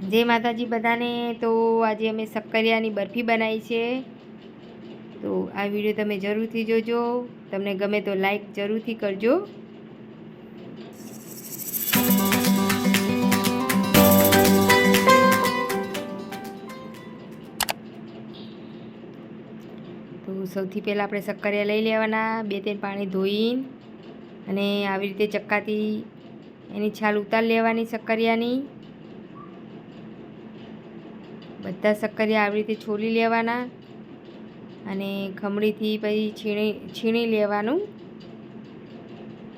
જય માતાજી બધાને તો આજે અમે શક્કરિયાની બરફી બનાવી છે. તો આ વીડિયો તમે જરૂરથી જોજો. તમને ગમે તો લાઈક જરૂરથી કરજો. તો સૌથી પહેલાં આપણે શક્કરિયા લઈ લેવાના. બે ત્રણ પાણી ધોઈને અને આવી રીતે ચક્કાથી એની છાલ ઉતાર લેવાની શક્કરિયાની બધા શક્કરિયા આવી રીતે છોલી લેવાના અને ખમણીથી પછી છીણી છીણી લેવાનું.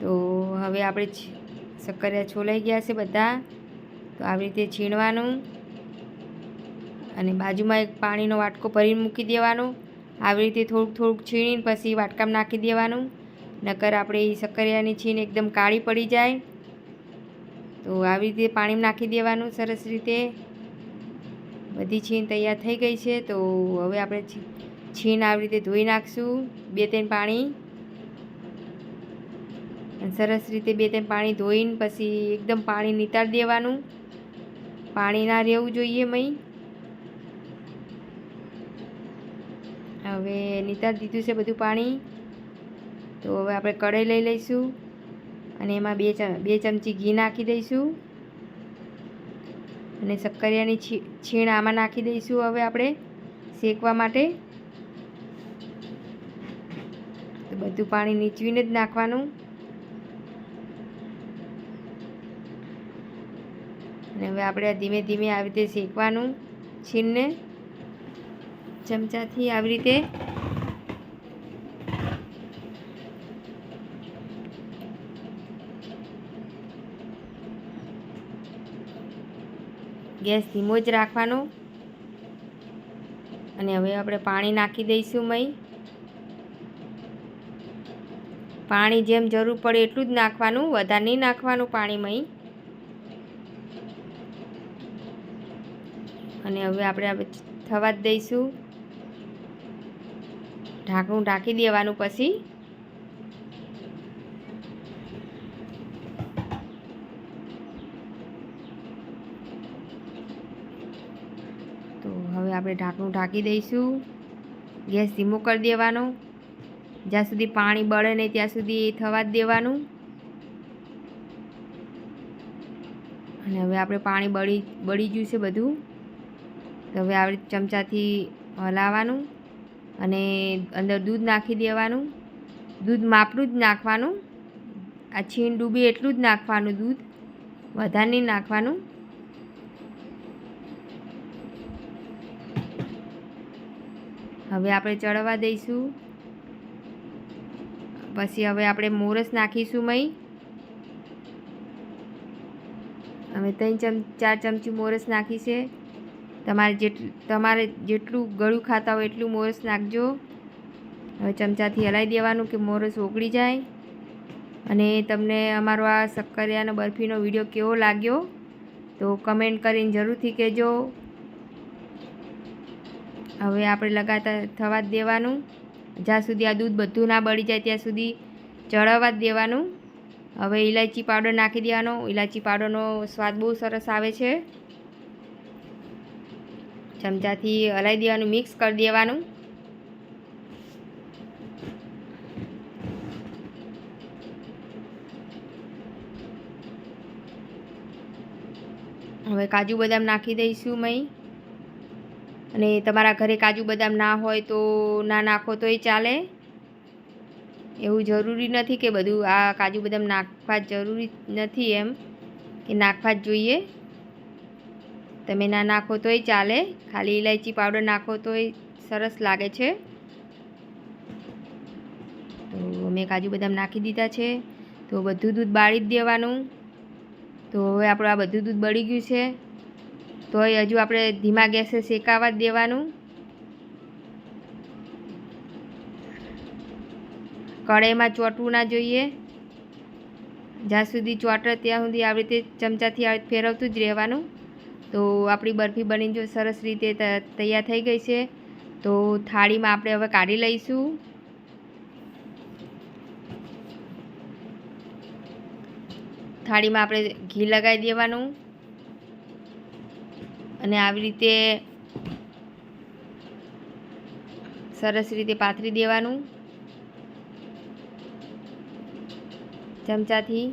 તો હવે આપણે શક્કરિયા છોલાઈ ગયા છે બધા. તો આવી રીતે છીણવાનું અને બાજુમાં એક પાણીનો વાટકો ભરીને મૂકી દેવાનો. આવી રીતે થોડુંક થોડુંક છીણીને પછી વાટકામાં નાખી દેવાનું. નકર આપણે એ શક્કરિયાની છીણ એકદમ કાળી પડી જાય. તો આવી રીતે પાણીમાં નાખી દેવાનું સરસ રીતે. બધી છીણ તૈયાર થઈ ગઈ છે, તો હવે આપણે છીણ આવી રીતે ધોઈ નાખશું બે ત્રણ પાણી સરસ રીતે બે ત્રણ પાણી ધોઈને પછી એકદમ પાણી નિતાર દેવાનું. પાણી ના રહેવું જોઈએ મય. હવે નિતાર દીધું છે બધું પાણી. તો હવે આપણે કઢાઈ લઈ લઈશું. અને એમાં બે ચમ, બે ચમચી ઘી નાખી દઈશું. અને શક્કરિયાની છીણ આમાં નાખી દઈશું હવે આપણે શેકવા માટે. તો બધું પાણી નીચવીને જ નાખવાનું. અને હવે આપણે ધીમે ધીમે આવી રીતે શેકવાનું છીણને. ચમચાથી આવી રીતે ગેસ ધીમો જ રાખવાનો. અને હવે આપણે પાણી નાખી દઈશું મય. પાણી જેમ જરૂર પડે એટલું જ નાખવાનું, વધારે નહીં નાખવાનું પાણી મય. અને હવે આપણે થવા જ દઈશું. ઢાંકણું ઢાંકી દેવાનું પછી તો હવે આપણે ઢાંકણું ઢાંકી દઈશું. ગેસ ધીમો કરી દેવાનો. જ્યાં સુધી પાણી બળે નહીં, ત્યાં સુધી એ થવા જ દેવાનું. અને હવે આપણે પાણી બળી બળી ગયું છે બધું. તો હવે આપણે ચમચાથી હલાવવાનું અને અંદર દૂધ નાખી દેવાનું. દૂધ માપનું જ નાખવાનું. આ છીણ ડૂબે એટલું જ નાખવાનું દૂધ. વધારે નહીં નાખવાનું. હવે આપણે ચડવા દઈશું. પછી હવે આપણે મોરસ નાખીશું મય. હવે ત્રણ ચમ, ચાર ચમચી મોરસ નાખી છે. તમારે જેટલું તમારે જેટલું ગળું ખાતા હોય એટલું મોરસ નાખજો. હવે ચમચાથી હલાવી દેવાનું કે મોરસ ઓગળી જાય. અને તમને અમારો આ શક્કરિયાનો બરફીનો વીડિયો કેવો લાગ્યો? તો કમેન્ટ કરીને જરૂરથી કહેજો. હવે આપણે લગાતાર થવા જ દેવાનું. જ્યાં સુધી આ દૂધ બધું ના બળી જાય ત્યાં સુધી ચડાવવા જ દેવાનું. હવે ઇલાયચી પાવડર નાખી દેવાનો. ઇલાયચી પાવડરનો સ્વાદ બહુ સરસ આવે છે. ચમચાથી હલાવી દેવાનું, મિક્સ કરી દેવાનું. હવે કાજુ બદામ નાખી દઈશું મય અને તમારા ઘરે કાજુ બદામ ના હોય તો ના નાખો તોય ચાલે. એવું જરૂરી નથી કે બધું આ કાજુ બદામ નાખવા જરૂરી નથી એમ કે નાખવા જ જોઈએ. તમે ના નાખો તોય ચાલે. ખાલી ઇલાયચી પાવડર નાખો તોય સરસ લાગે છે. તો મેં કાજુ બદામ નાખી દીધા છે. તો બધું દૂધ બાળી જ દેવાનું. તો હવે આપણું આ બધું દૂધ બળી ગયું છે. તો હજુ આપણે ધીમા ગેસે શેકાવા જ દેવાનું. કઢાઈમાં ચોંટવું ના જોઈએ. જ્યાં સુધી ચોંટે ત્યાં સુધી આવી રીતે ચમચાથી આવી ફેરવતું જ રહેવાનું. તો આપણી બરફી બની જો સરસ રીતે તૈયાર થઈ ગઈ છે, તો થાળીમાં આપણે હવે કાઢી લઈશું. થાળીમાં આપણે ઘી લગાવી દેવાનું. અને આવી રીતે સરસ રીતે પાથરી દેવાનું. ચમચાથી.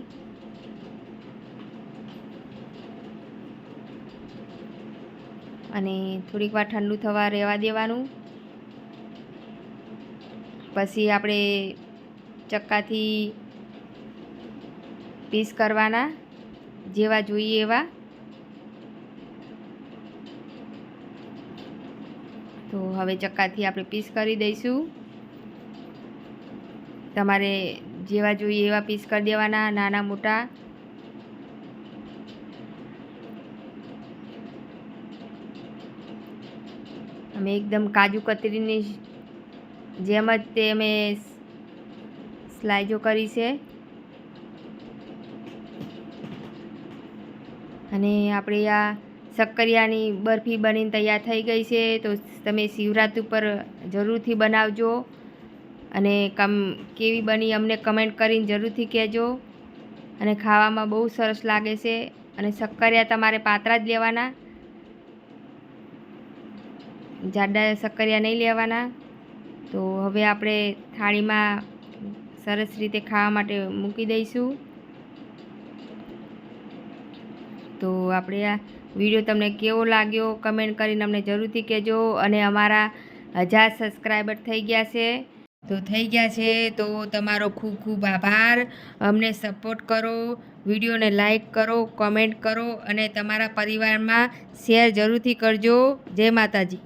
અને થોડીક વાર ઠંડુ થવા રહેવા દેવાનું. પછી આપણે ચક્કાથી પીસ કરવાના જેવા જોઈએ એવા. તો હવે ચક્કાથી આપણે પીસ કરી દઈશું. તમારે જેવા જોઈએ એવા પીસ કરી દેવાના, નાના મોટા. અમે એકદમ કાજુ કતરીની જેમ જ તે અમે સ્લાઇજો કરી છે. અને આપણે આ શક્કરિયાની બરફી બનીને તૈયાર થઈ ગઈ છે, તો તમે શિવરાત્રિ ઉપર જરૂરથી બનાવજો. અને કમ, કેવી બની અમને કમેન્ટ કરીને જરૂરથી કહેજો. અને ખાવામાં બહુ સરસ લાગે છે. અને શક્કરિયા તમારે પાતળા જ લેવાના. જાડા શક્કરિયા નહીં લેવાના. તો હવે આપણે થાળીમાં સરસ રીતે ખાવા માટે મૂકી દઈશું. તો આપણે આ વીડિયો તમને કેવો લાગ્યો? કમેન્ટ કરીને અમને જરૂરથી કહેજો અને અમારા હજાર સબસ્ક્રાઈબર થઈ ગયા છે. તો થઈ ગયા છે. તો તમારો ખૂબ ખૂબ આભાર. અમને સપોર્ટ કરો, વિડીયોને લાઈક કરો, કોમેન્ટ કરો અને તમારા પરિવારમાં શેર જરૂરથી કરજો. જય માતાજી.